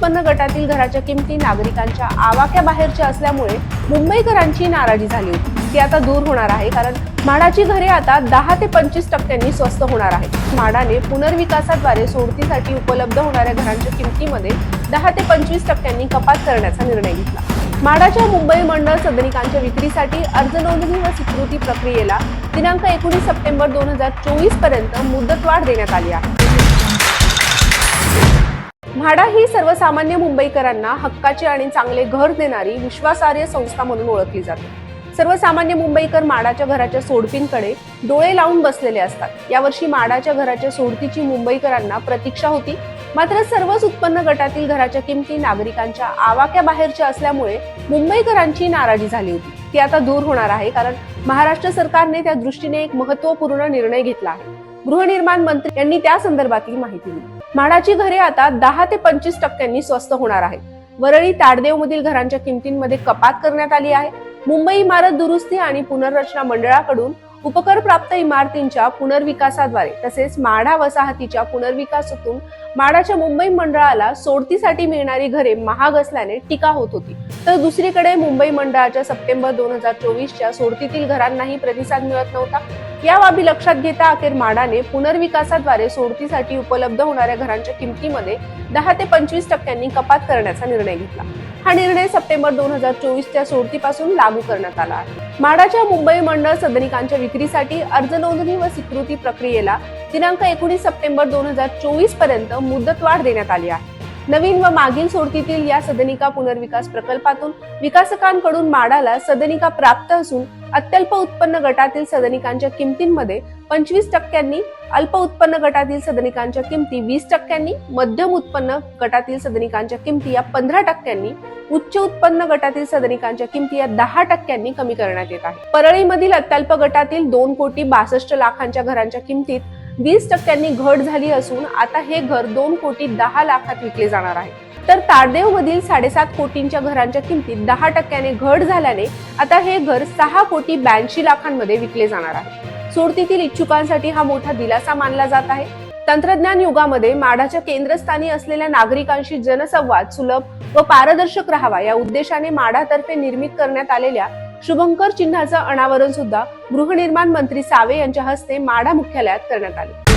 उत्पन्न गटातील घराच्या किमती नागरिकांच्या आवाक्या बाहेरच्या असल्यामुळे मुंबईकरांची नाराजी झाली होती. ती आता दूर होणार आहे कारण म्हाडाची घरे आता दहा ते पंचवीस टक्क्यांनी स्वस्त होणार आहेत. म्हाडाने पुनर्विकासाद्वारे सोडतीसाठी उपलब्ध होणाऱ्या घरांच्या किमतीमध्ये दहा ते पंचवीस टक्क्यांनी कपात करण्याचा निर्णय घेतला. म्हाडाच्या मुंबई मंडळ सदनिकांच्या विक्रीसाठी अर्ज नोंदणी व स्वीकृती प्रक्रियेला दिनांक एकोणीस सप्टेंबर दोन हजार चोवीसपर्यंत मुदतवाढ देण्यात आली आहे. म्हाडा ही सर्वसामान्य मुंबईकरांना हक्काचे आणि चांगले घर देणारी विश्वासार्ह संस्था म्हणून ओळखली जाते. सर्वसामान्य मुंबईकर माडाच्या घराच्या सोडतींकडे डोळे लावून बसलेले असतात. यावर्षी माडाच्या घराच्या सोडतीची मुंबईकरांना प्रतीक्षा होती. मात्र सर्वच उत्पन्न गटातील घराच्या किमती नागरिकांच्या आवाक्या बाहेरच्या असल्यामुळे मुंबईकरांची नाराजी झाली होती. ती आता दूर होणार आहे कारण महाराष्ट्र सरकारने त्या दृष्टीने एक महत्त्वपूर्ण निर्णय घेतला आहे. गृहनिर्माण मंत्री यांनी त्या संदर्भातील माहिती दिली. म्हाडाची घरे आता दहा ते पंचवीस टक्क्यांनी स्वस्त होणार आहेत. वरळी ताडदेव मधील घरांच्या किमतींमध्ये कपात करण्यात आली आहे. मुंबई इमारत दुरुस्ती आणि पुनर्रचना मंडळाकडून उपकर प्राप्त इमारतींच्या पुनर्विकासाद्वारे तसेच माढा वसाहतीच्या पुनर्विकासातून माडाच्या मुंबई मंडळाला सोडतीसाठी मिळणारी घरे महाग असल्याने टीका होत होती. तर दुसरीकडे मुंबई मंडळाच्या सप्टेंबर दोन हजार चोवीसच्या सोडतीतील घरांनाही प्रतिसाद मिळत नव्हता. या बाबी लक्षात घेता अखेर माडाने पुनर्विकासाद्वारे सोडतीसाठी उपलब्ध होणाऱ्या घरांच्या किमतीमध्ये दहा ते पंचवीस टक्क्यांनी कपात करण्याचा निर्णय घेतला. हा निर्णय सप्टेंबर दोन हजार चोवीसच्या सोडतीपासून लागू करण्यात आला आहे. माडाच्या मुंबई मंडळ सदनिकांच्या विक्रीसाठी अर्ज नोंदणी व स्वीकृती प्रक्रियेला दिनांक एकोणीस सप्टेंबर दोन हजार चोवीसपर्यंत मुदतवाढ देण्यात आली आहे. नवीन व मागील सोडतीतील या सदनिका पुनर्विकास प्रकल्पातून विकासकांकडून माडाला सदनिका प्राप्त असून अत्यल्प उत्पन्न गटातील सदनिकांच्या किमतींमध्ये पंचवीस टक्क्यांनी अल्प उत्पन्न गटातील सदनिकांच्या किमती वीस टक्क्यांनी मध्यम उत्पन्न गटातील सदनिकांच्या किमती या पंधरा टक्क्यांनी उच्च उत्पन्न गटातील सदनिकांच्या किमती या दहा टक्क्यांनी कमी करण्यात येत आहे. परळीमधील अत्यल्प गटातील दोन कोटी बासष्ट लाखांच्या घरांच्या किमतीत वीस टक्क्यांनी घट झाली असून आता हे घर दोन कोटी दहा लाखात विकले जाणार आहे. तर तारदेव मधील साडेसात कोटींच्या घरांच्या किमतीत दहा टक्क्याने घट झाल्याने आता हे घर सहा कोटी ब्याऐंशी लाखांमध्ये विकले जाणार आहे. सोडतीतील इच्छुकांसाठी हा मोठा दिलासा मानला जात आहे. तंत्रज्ञान युगामध्ये माढाच्या केंद्रस्थानी असलेल्या नागरिकांशी जनसंवाद सुलभ व पारदर्शक राहावा या उद्देशाने माढातर्फे निर्मित करण्यात आलेल्या शुभंकर चिन्हाचं अनावरण सुद्धा गृहनिर्माण मंत्री सावे यांच्या हस्ते माडा मुख्यालयात करण्यात आले.